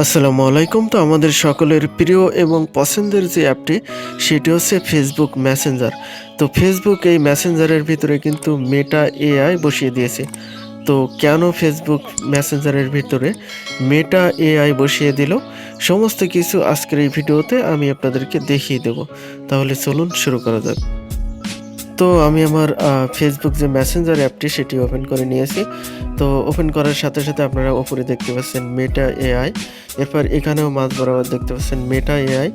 আসসালামু আলাইকুম তো আমাদের সকলের প্রিয় এবং পছন্দের যে অ্যাপটি, সেটি হচ্ছে ফেসবুক মেসেঞ্জার তো ফেসবুক এই মেসেঞ্জারের ভিতরে কিন্তু মেটা এআই বসিয়ে দিয়েছে। তো কেন ফেসবুক মেসেঞ্জারের ভিতরে মেটা এআই বসিয়ে দিল? সমস্ত কিছু আজকের এই ভিডিওতে আমি আপনাদেরকে দেখিয়ে দেব। তাহলে চলুন শুরু করা যাক। তো আমি আমার ফেসবুক যে মেসেঞ্জার অ্যাপটি সেটি ওপেন করে নিয়েছি। তো ওপেন করার সাথে সাথে আপনারা ওপরে দেখতে পাচ্ছেন মেটা এআই এরপর এখানেও মাঝ বরাবর দেখতে পাচ্ছেন মেটা এআই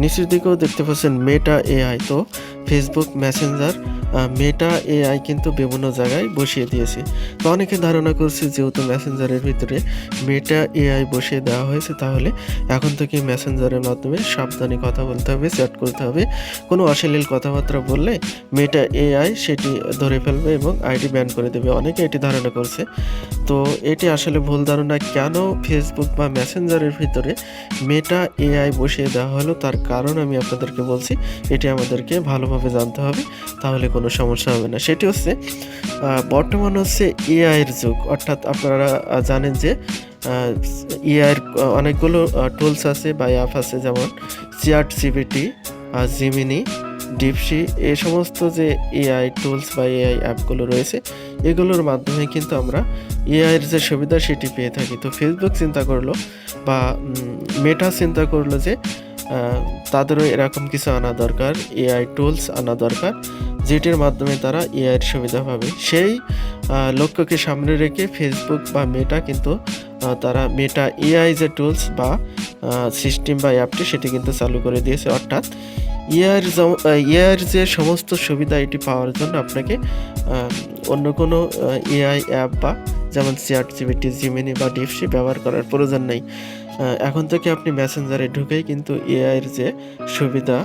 নিচের দিকেও দেখতে পাচ্ছেন মেটা এআই তো ফেসবুক মেসেঞ্জার মেটা এআই কিন্তু বিভিন্ন জায়গায় বসিয়ে দিয়েছে। তো অনেকে ধারণা করছে যেহেতু মেসেঞ্জারের ভিতরে মেটা এআই বসিয়ে দেওয়া হয়েছে, তাহলে এখন থেকে মেসেঞ্জারের মাধ্যমে সাবধানে কথা বলতে হবে চ্যাট করতে হবে। কোনো অশ্লীল কথাবার্তা বললে মেটা এআই সেটি ধরে ফেলবে এবং আইডি ব্যান করে দেবে। অনেকে এটি ধারণা করছে। তো এটি আসলে ভুল ধারণা। কেন ফেসবুক বা মেসেঞ্জারের ভিতরে মেটা এআই বসিয়ে দেওয়া হলো? তার কারণ আমি আপনাদেরকে বলছি। এটি আমাদেরকে ভালোভাবে জানতে হবে, তাহলে কোনো সমস্যা হবে না। সেটি হচ্ছে বর্তমান হচ্ছে এআইয়ের যুগ। অর্থাৎ আপনারা জানেন যে এআইয়ের অনেকগুলো টুলস আছে বা অ্যাপ আছে যেমন চ্যাট জিবিটি জিমিনি ডিপসি এই সমস্ত যে এআই টুলস বা এআই অ্যাপগুলো রয়েছে, এগুলোর মাধ্যমে কিন্তু আমরা এআইয়ের যে সুবিধা সেটি পেয়ে থাকি। তো ফেসবুক চিন্তা করল বা মেটা চিন্তা করল যে তাদেরও এরকম কিছু আনা দরকার এআই টুলস আনা দরকার, যেটির মাধ্যমে তারা এআইয়ের সুবিধা পাবে। সেই লক্ষ্যকে সামনে রেখে ফেসবুক বা মেটা কিন্তু তারা মেটা এআই যে টুলস বা সিস্টেম বা অ্যাপটি সেটি কিন্তু চালু করে দিয়েছে, অর্থাৎ ইয়ার ইয়ার যে সমস্ত সুবিধা এটি পাওয়ার জন্য আপনাকে অন্য কোনো এআই অ্যাপ বা যেমন চ্যাট জিবিটি জিমিনি বা ডিপসি ব্যবহার করার প্রয়োজন নেই। এখন থেকে আপনি মেসেঞ্জারে ঢুকেই কিন্তু এআইয়ের যে সুবিধা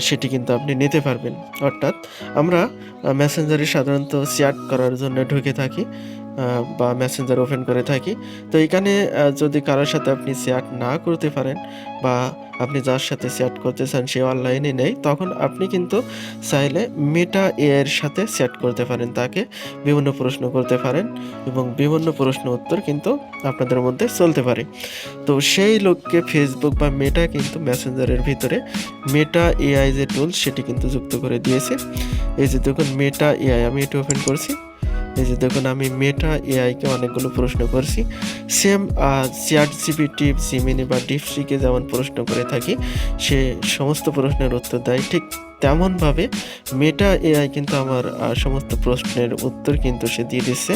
সেটি কিন্তু আপনি নিতে পারবেন। অর্থাৎ আমরা মেসেঞ্জারে সাধারণত চ্যাট করার জন্য ঢুকে থাকি। বা মেসেঞ্জার ওপেন করে থাকি। তো এখানে যদি কারোর সাথে আপনি চ্যাট না করতে পারেন বা আপনি যার সাথে চ্যাট করতে চান সে অনলাইনে নেই, তখন আপনি কিন্তু চাইলে মেটা এর সাথে চ্যাট করতে পারেন। তাকে বিভিন্ন প্রশ্ন করতে পারেন এবং বিভিন্ন প্রশ্ন উত্তর কিন্তু আপনাদের মধ্যে চলতে পারে। তো সেই লোককে ফেসবুক বা মেটা কিন্তু মেসেঞ্জারের ভিতরে মেটা এআই যে টুল সেটি কিন্তু যুক্ত করে দিয়েছে। এই যে দেখুন মেটা এআই আমি এটি ওপেন করছি। এই যে দেখুন, আমি মেটা এআইকে অনেকগুলো প্রশ্ন করছি। সেম চ্যাট জিপিটি জিমিনি বা ডিপসিকে যেমন প্রশ্ন করে থাকি, সে সমস্ত প্রশ্নের উত্তর দেয়। ঠিক তেমনভাবে মেটা এআই কিন্তু আমার সমস্ত প্রশ্নের উত্তর কিন্তু সে দিয়ে দিচ্ছে।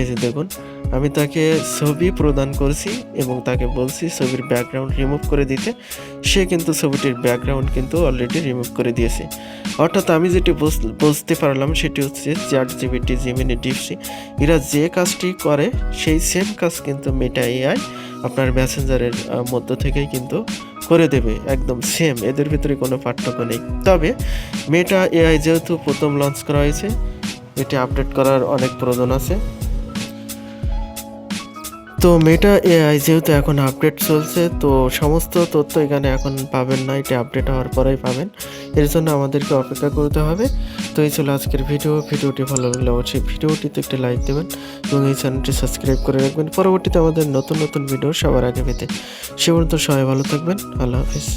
এই যে দেখুন আমি তাকে ছবি প্রদান করছি এবং তাকে বলছি ছবির ব্যাকগ্রাউন্ড রিমুভ করে দিতে। সে কিন্তু ছবিটির ব্যাকগ্রাউন্ড কিন্তু অলরেডি রিমুভ করে দিয়েছে। অর্থাৎ আমি যেটি বুঝ- বুঝতে পারলাম সেটি হচ্ছে চ্যাট জিবিটি জিমিনি ডিপসি এরা যে কাজটি করে সেই সেম কাজ কিন্তু মেটা এআই আপনার মেসেঞ্জারের মধ্য থেকেই কিন্তু করে দেবে। একদম সেম এদের ভিতরে কোনো পার্থক্য নেই। তবে মেটা এআই যেহেতু প্রথম লঞ্চ করা হয়েছে, এটি আপডেট করার অনেক প্রয়োজন আছে। তো মেটা এআই যেহেতু এখন আপডেট চলছে, তো সমস্ত তথ্য এখানে এখন পাবেন না, এটা আপডেট হওয়ার পরেই পাবেন। এর জন্য আমাদেরকে অপেক্ষা করতে হবে। তো এই ছিল আজকের ভিডিও ভিডিওটি ভালো লাগলে অবশ্যই ভিডিওটিতে একটি লাইক দেবেন এবং এই চ্যানেলটি সাবস্ক্রাইব করে রাখবেন। পরবর্তীতে আমাদের নতুন নতুন ভিডিও সবার আগে পেতে। সে পর্যন্ত সবাই ভালো থাকবেন। আল্লাহ হাফিজ।